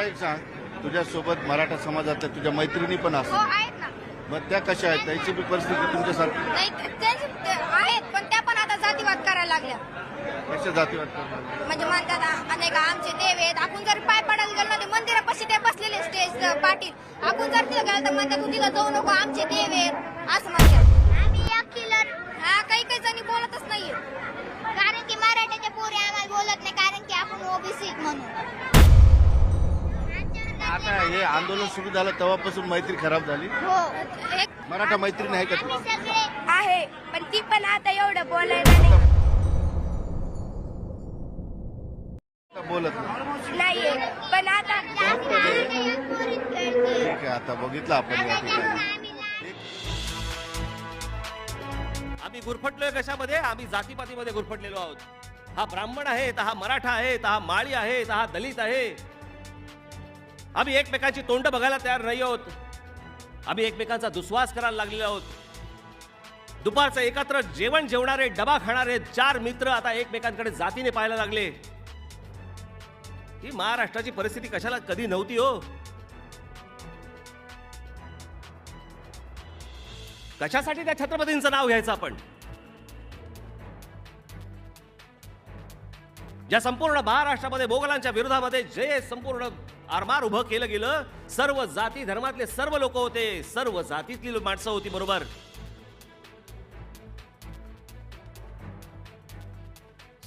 मला एक सांग तुझ्यासोबत मराठा समाजातल्या तुझ्या मैत्रिणी पण हो असतात आहेत ना. मग त्या कशा आहेत? त्याची बी परिस्थिती तुमच्यासारखी. नाही ते- ते आहेत पण त्या पण आता जातीवाद करायला लागल्या. कशा जातीवाद करणार म्हणजे म्हणतात आ- नाही का आमचे देव आहेत. आपण जर पाय पडायला गेलो ना ते मंदिरापाशी ते बसलेले स्टेज पाटील. आपण जर तिथं गेलो तर म्हणतात तू तिथं जाऊ नको आमचे देव आहेत. असं म्हणतात. आम्ही एक किलर हा काही काही जणी बोलतच नाहीये. कारण की मराठ्याच्या पोरी आम्हाला बोलत नाही कारण की आपण ओबीसी म्हणून. आता हे आंदोलन सुरू झालं तेव्हापासून मैत्री खराब झाली. हो. एक मराठा मैत्रीण आहे का आम्ही तुला? सगळे आहे पण ती पण आता एवढं बोलायला नाही. बोलत नाही. नाहीये पण आता जास्त आम्ही एक पोरीत खेळते. ठीक आहे आता बघितलं आपण या ठिकाणी. आम्ही लहान- आम्ही गुरफटलोय कशामध्ये? आम्ही जातीपातीमध्ये गुरफटलेलो आहोत. हा ब्राह्मण आहे तर हा मराठा आहे तर हा माळी आहे तर हा दलित आहे. आम्ही एकमेकांची तोंड बघायला तयार नाही आहोत. आम्ही एकमेकांचा दुस्वास करायला लागलेलो आहोत. दुपारचं एकत्र जेवण जेवणारे डबा खाणारे चार मित्र आता एकमेकांकडे जातीने पाहायला लागले. ही महाराष्ट्राची परिस्थिती कशाला कधी नव्हती हो? कशासाठी त्या छत्रपतींचं नाव घ्यायचं आपण? ज्या संपूर्ण महाराष्ट्रामध्ये मोगलांच्या विरोधामध्ये जे संपूर्ण आरमार उभं केलं गेलं. सर्व जाती धर्मातले सर्व लोक होते. सर्व जातीतली माणसं होती बरोबर?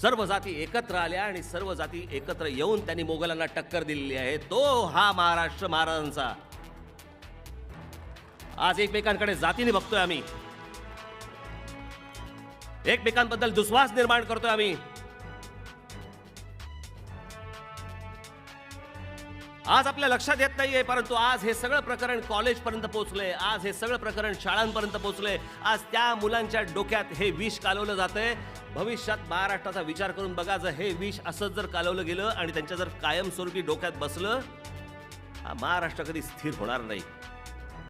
सर्व जाती एकत्र आल्या आणि सर्व जाती एकत्र येऊन त्यांनी मोगलांना टक्कर दिलेली आहे. तो हा महाराष्ट्र महाराजांचा. आज एकमेकांकडे जातीने बघतोय आम्ही. एकमेकांबद्दल दुस्वास निर्माण करतोय आम्ही. आज आपल्या लक्षात येत नाहीये परंतु आज हे सगळं प्रकरण कॉलेज पर्यंत पोहोचलंय. आज हे सगळं प्रकरण शाळांपर्यंत पोहोचलंय. आज त्या मुलांच्या डोक्यात हे विष कालवलं जातंय. भविष्यात महाराष्ट्राचा विचार करून बघा जर हे विष असंच जर कालवलं गेलं आणि त्यांच्या जर कायमस्वरूपी डोक्यात बसलं हा महाराष्ट्र कधी स्थिर होणार नाही.